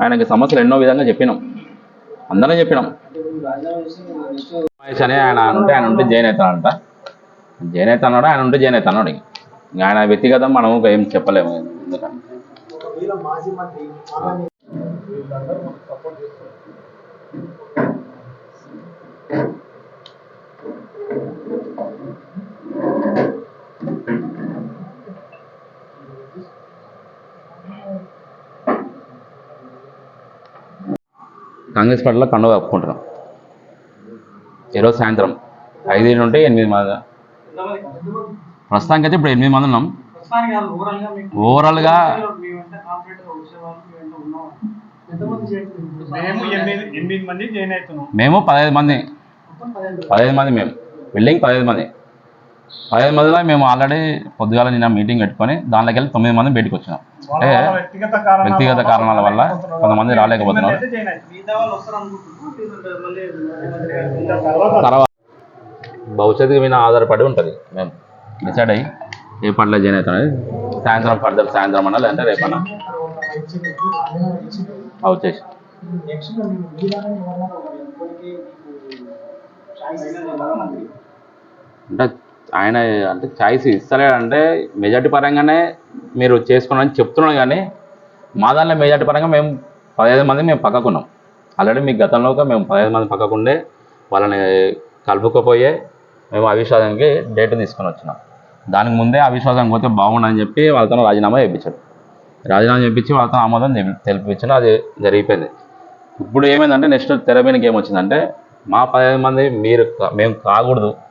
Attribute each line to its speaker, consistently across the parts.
Speaker 1: ఆయనకి సమస్యలు ఎన్నో విధంగా చెప్పినాం. అందరం చెప్పినాం. మహేష్ అని ఆయన ఉంటే ఆయన ఉంటే జైన్ అవుతాడంట. జైన్ అవుతా ఆయన ఉంటే జైన్ అవుతా ఇంక. ఆయన వ్యక్తిగతం మనం ఇంకా ఏం చెప్పలేము. ఎందుకని
Speaker 2: వీళ్ళ మాజీ మంత్రి మాలాని వీళ్ళందరూ మనకు సపోర్ట్ చేస్తారు
Speaker 1: కాంగ్రెస్ పార్టీలో కండువ కప్పుకుంటున్నాం. ఈరోజు సాయంత్రం ఐదు నుండి ఎనిమిది మంది ప్రస్తుతానికి అయితే ఇప్పుడు ఎనిమిది మంది ఉన్నాం. ఓవరాల్గా
Speaker 3: మేము
Speaker 1: పదహైదు మంది. పదహైదు మంది మేము. బిల్డింగ్ పదహైదు మంది. పదహైదు మందిలో మేము ఆల్రెడీ పొద్దుగాల నిన్న మీటింగ్ పెట్టుకొని దాంట్లోకి వెళ్ళి తొమ్మిది మంది బయటకు వచ్చినాం. అంటే
Speaker 3: వ్యక్తిగత కారణాల వల్ల
Speaker 1: కొంతమంది రాలేకపోతున్నారు.
Speaker 3: తర్వాత
Speaker 1: భవిష్యత్తు మీద ఆధారపడి ఉంటుంది. మేము డిసైడ్ అయ్యి ఏ పనిలో జాయిన్ అవుతాం సాయంత్రం ఫర్దర్ సాయంత్రం అన్నా లేదంటే రేపన్నా అవి వచ్చేసి
Speaker 2: నెక్స్ట్ మీరు మీలానే ఎవరన్నా ఎప్పటికీ చాయిస్ ఇస్తారు మంత్రి
Speaker 1: అంటే ఆయన అంటే ఛాయిస్ ఇస్తలేడంటే మెజార్టీ పరంగానే మీరు చేసుకున్నారని చెప్తున్నాడు కానీ మా దాంట్లో మెజార్టీ పరంగా మేము పదహైదు మంది మేము పక్కకున్నాం. ఆల్రెడీ మీ గతంలో మేము పదహైదు మంది పక్కకుండే వాళ్ళని కలుపుకపోయే మేము అవిశ్వాసానికి డేట్ తీసుకొని వచ్చినాం. దానికి ముందే అవిశ్వాసం పోతే బాగుండని చెప్పి వాళ్ళతో రాజీనామా చేయించాడు రాజీనామా చేయించి వాళ్ళతో ఆమోదం తెలి- అది జరిగిపోయింది. ఇప్పుడు ఏమైందంటే నెక్స్ట్ తెర గేమ్ ఏమొచ్చిందంటే మా పదహైదు మంది మీరు మేము కాకూడదు.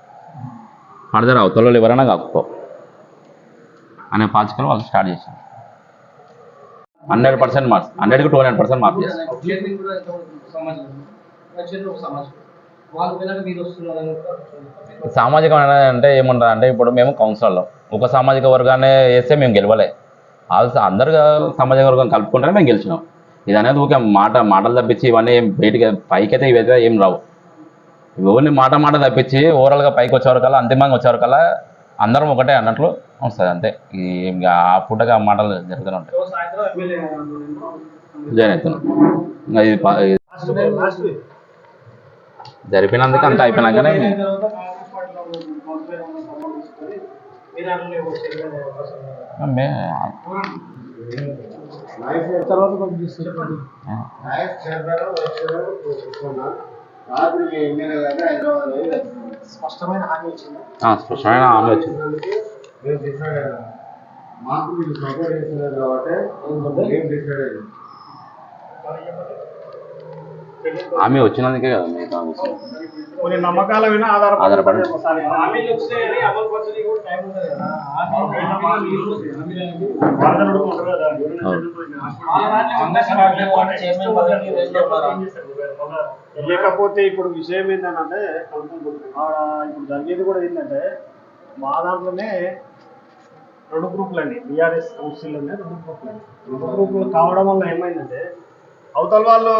Speaker 1: ఫర్దర్ అవతల ఎవరైనా కాకపో. అనే పాచికలు వాళ్ళు స్టార్ట్ చేశారు. హండ్రెడ్ పర్సెంట్ మార్క్స్ హండ్రెడ్కి టూ హండ్రెడ్ పర్సెంట్ మార్క్స్ చేస్తారు
Speaker 4: ఒక
Speaker 1: సామాజిక అంటే ఏమంటారు అంటే ఇప్పుడు మేము కౌన్సిలర్లో. ఒక సామాజిక వర్గాన్ని వేస్తే మేము గెలవలే. వాళ్ళు అందరు సామాజిక వర్గం కలుపుకుంటేనే మేము గెలిచినాం. ఇది అనేది ఊరికే మాట మాటలు తప్పించి ఇవన్నీ ఏం బయటికి పైకైతే ఇవైతే ఏం రావు. ఓన్లీ మాట మాట తప్పించి ఓవరాల్గా పైకి వచ్చేవరకల్లా అంతిమంగా వచ్చేవరకల్లా అందరం ఒకటే అన్నట్లు వస్తుంది అంతే. ఈ ఇంకా ఆ పూటగా ఆ మాటలు జరుగుతూనే ఉంటాయి. జాయిన్ అవుతున్నాం. ఇది జరిపినందుకు అంతా అయిపోయినాకనే
Speaker 2: తర్వాత స్పష్టమైన హామీ వచ్చింది
Speaker 1: స్పష్టమైన హామీ వచ్చింది
Speaker 5: మాకు మీరు సపోర్ట్ చేస్తున్నారు కాబట్టి ఏం డిసైడ్ అయ్యింది
Speaker 1: హామీ వచ్చినందుకే కదా మిగతా.
Speaker 3: కొన్ని నమ్మకాల మీద ఆధారపడి
Speaker 1: ఆధారపడి.
Speaker 3: లేకపోతే ఇప్పుడు విషయం ఏంటంటే ఇప్పుడు జరిగేది కూడా ఏంటంటే మా దాంట్లోనే రెండు గ్రూపులు అండి. బీఆర్ఎస్ కౌన్సిల్లోనే రెండు గ్రూపులు రెండు గ్రూపులు కావడం వల్ల ఏమైందంటే అవతల వాళ్ళు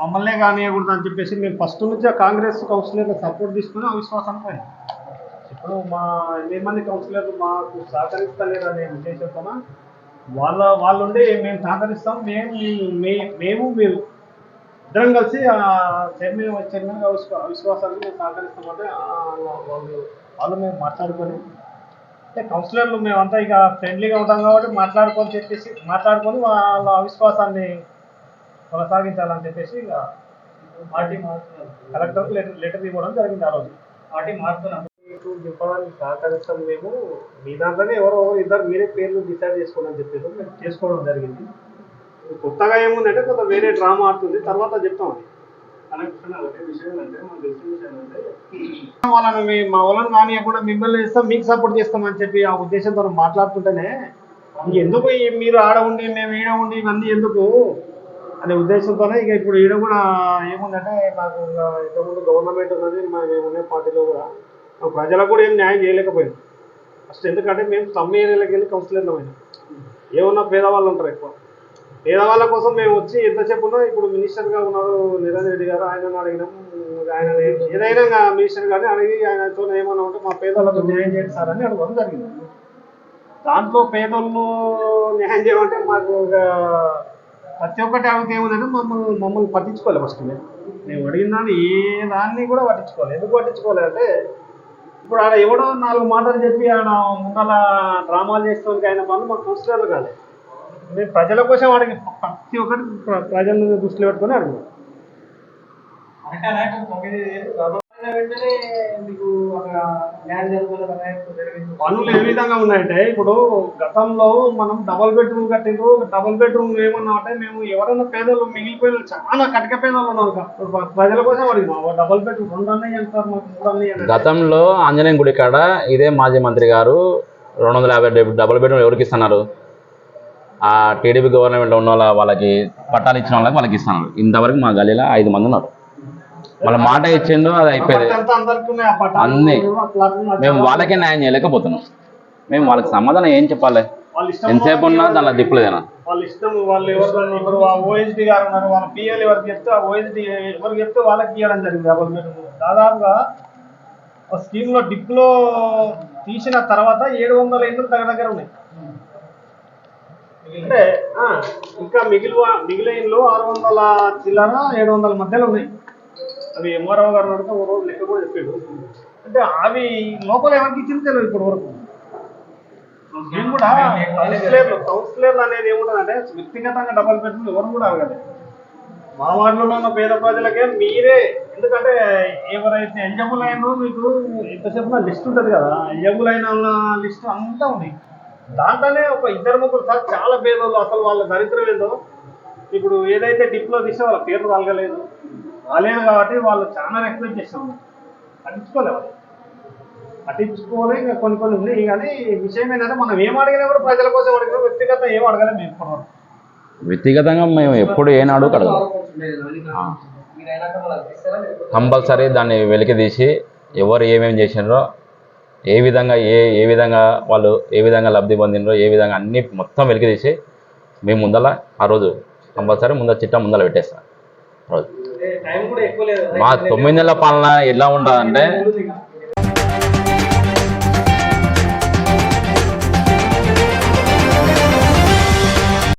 Speaker 3: మమ్మల్నే కానియకూడదు అని చెప్పేసి మేము ఫస్ట్ నుంచి కాంగ్రెస్ కౌన్సిలర్ సపోర్ట్ తీసుకుని అవిశ్వాసానికి పోయినాం ఇప్పుడు మా ఎనిమిది మంది కౌన్సిలర్లు మాకు సహకరిస్తలేరు అనే ఉద్దేశంతో వాళ్ళ వాళ్ళు ఉండి మేము సహకరిస్తాం మేము మేము మే- మేము మీరు ఇద్దరం కలిసి ఆ చైర్మన్ చైర్మన్ అవిశ్వాసాన్ని మేము సహకరిస్తామంటే వాళ్ళు వాళ్ళు మేము మాట్లాడుకొని అంటే కౌన్సిలర్లు మేమంతా ఇక ఫ్రెండ్లీగా ఉంటాం కాబట్టి మాట్లాడుకొని చెప్పేసి మాట్లాడుకొని వాళ్ళ అవిశ్వాసాన్ని కొనసాగించాలని చెప్పేసి ఇక
Speaker 2: పార్టీ
Speaker 3: కలెక్టర్కి లెటర్ లెటర్ ఇవ్వడం జరిగింది ఆ రోజు.
Speaker 2: పార్టీ మారుతున్నారు
Speaker 3: మీకు చెప్పడానికి సహకరిస్తాం మేము. మీ దాంట్లోనే ఎవరో ఎవరు ఇద్దరు మీరే పేర్లు డిసైడ్ చేసుకోవాలని చెప్పేసి మేము చేసుకోవడం జరిగింది. కొత్తగా ఏముందంటే కొంత వేరే డ్రామా ఆడుతుంది తర్వాత చెప్తాం అది. వాళ్ళని మీ మా వాళ్ళని కానియకుండా మిమ్మల్ని ఇస్తాం మీకు సపోర్ట్ చేస్తామని చెప్పి ఆ ఉద్దేశంతో మాట్లాడుతుంటేనే ఎందుకు మీరు ఆడ ఉండి మేము ఈడ ఉండి ఇవన్నీ ఎందుకు అనే ఉద్దేశంతోనే ఇక ఇప్పుడు ఈడ కూడా ఏముందంటే మాకు ఇంకా ఇంతకుముందు గవర్నమెంట్ ఉన్నది మా మేము ఉండే పార్టీలో కూడా ప్రజలకు కూడా ఏం న్యాయం చేయలేకపోయింది ఫస్ట్ ఎందుకంటే మేము సమ్ ఏరియాలోకి వెళ్ళి కౌన్సిలర్లు పోయినాం ఏమన్నా పేదవాళ్ళు ఉంటారు ఎక్కువ? పేదవాళ్ళ కోసం మేము వచ్చి ఎంతసేపు ఉన్నా ఇప్పుడు మినిస్టర్గా ఉన్నారు నిరంజన్ రెడ్డి గారు ఆయన అడిగినాం. ఆయన ఏదైనా మినిస్టర్ గారిని అడిగి ఆయనతో ఏమన్నా ఉంటే మా పేదలకు న్యాయం చేయండి సార్ అని అడగడం జరిగింది. దాంట్లో పేదోళ్ళు న్యాయం చేయమంటే మాకు ఒక ప్రతి ఒక్కటి ఆమెకి ఏముందంటే మమ్మల్ని మమ్మల్ని పట్టించుకోవాలి ఫస్ట్ మేము మేము అడిగిన దాన్ని ఏ దాన్ని కూడా పట్టించుకోవాలి ఎందుకు పట్టించుకోవాలి అంటే ఇప్పుడు ఆడ ఎవడో నాలుగు మాటలు చెప్పి ఆడ ముందల డ్రామాలు చేస్తానికి ఆయన పనులు మాకు కౌన్సిలర్లు కాలేదు మేము ప్రజల కోసం అడిగి ప్రతి ఒక్కటి ప్ర- ప్రజలను దృష్టిలో పెట్టుకొని అడుగుతాం
Speaker 2: అంటే తొమ్మిది వెంటనే మీకు అక్కడ
Speaker 3: పనులు ఏ విధంగా ఉన్నాయంటే ఇప్పుడు గతంలో మనం డబల్ బెడ్రూమ్ కట్టిండ్రు డబల్ బెడ్రూమ్ ఏమన్నా అంటే మేము ఎవరైనా పేదలు మిగిలిపోయిన చాలా కటిక పేదలు ఉన్నారు ప్రజల కోసం అడిగినాం డబల్ బెడ్రూమ్ రెండు అన్నయ్య అంటారు మాకు మూడు అన్నయ్య అంటారు.
Speaker 1: గతంలో ఆంజనేయ గుడి కాడ ఇదే మాజీ మంత్రి గారు రెండు వందల యాభై డబ్- డబుల్ బెడ్రూమ్ ఎవరికి ఇస్తున్నారు? ఆ టీడీపీ గవర్నమెంట్లో ఉన్న వాళ్ళ వాళ్ళకి పట్టాలు ఇచ్చిన వాళ్ళకి వాళ్ళకి ఇస్తున్నారు ఇంతవరకు మా గల్లీలో ఐదు మంది ఉన్నారు. వాళ్ళ మాట ఇచ్చిండు అది అయిపోయింది. అన్నీ. మేము వాళ్ళకే న్యాయం చేయలేకపోతున్నాం. మేము వాళ్ళకి సమాధానం ఏం చెప్పాలి? ఎంతసేపు ఉన్నా దానిలో దిప్పులేదేనా
Speaker 3: వాళ్ళ ఇష్టం వాళ్ళు ఎవరు ఇప్పుడు ఓఎస్డి గారు ఉన్నారు వాళ్ళ పిఎల్ ఎవరికి చెప్తే ఆ ఓఎస్డి ఎవరికి చెప్తే వాళ్ళకి ఇవ్వడం జరిగింది. డబల్ బెడ్రూమ్ దాదాపుగా ఆ స్కీమ్లో డిప్లో తీసిన తర్వాత ఏడు వందల ఇండ్లు దగ్గర దగ్గర ఉన్నాయి. అంటే ఇంకా మిగిలి మిగిలిన ఇండ్లు ఆరు వందల చిల్లర ఏడు వందల మధ్యలో ఉన్నాయి. అవి ఎంఆర్ఓ గారు అడిగితే ఓ రోజు లెక్క కూడా చెప్పాడు. అంటే అవి లోపల ఎవరికి ఇచ్చింది తెలియదు ఇప్పటి వరకు. మేము కూడా కౌన్సిలర్లు కౌన్సిలర్లు అనేది ఏముంటుందంటే వ్యక్తిగతంగా డబల్ బెడ్రూమ్ ఎవరు కూడా అడగలేదు. మా వార్డులో ఉన్న పేద ప్రజలకే మీరే ఎందుకంటే ఎవరైతే ఎలిజిబుల్ అయినో మీకు ఎంతసేపు లిస్ట్ ఉంటుంది కదా ఎలిజిబుల్ అయిన లిస్ట్ అంతా ఉంది. దాంట్లోనే ఒక ఇద్దరు ముగ్గురు సార్ చాలా పేదోళ్ళు అసలు వాళ్ళ దరిద్రం ఏందో. ఇప్పుడు ఏదైతే డిప్లో తీసే వాళ్ళ పేరు తగలేదు రాలేదు కాబట్టి వాళ్ళు చాలా రిక్వెస్ట్ చేస్తాం పట్టించుకోలేదు వాళ్ళు. పట్టించుకోలే ఇంకా కొన్ని కొన్ని ఉన్నాయి. కానీ విషయం ఏంటంటే మనం ఏం అడిగినా కూడా ప్రజల కోసం అడిగినా వ్యక్తిగత ఏం అడగలేదు మేము ఇప్పటివరకు.
Speaker 1: వ్యక్తిగతంగా మేము ఎప్పుడు ఏనాడు
Speaker 4: ఇస్తారా లేకపోతే
Speaker 1: కంపల్సరీ దాన్ని వెలికి తీసి ఎవరు ఏమేమి చేసినారో ఏ విధంగా ఏ ఏ విధంగా వాళ్ళు ఏ విధంగా లబ్ధి పొందినరో ఏ విధంగా అన్ని మొత్తం వెలికి తీసి మేము ముందల ఆ రోజు కంపల్సరీ ముందర చిట్టా ముందర పెట్టేస్తాం. రోజు మా తొమ్మిది నెలల పాలన ఎలా ఉంటుందంటే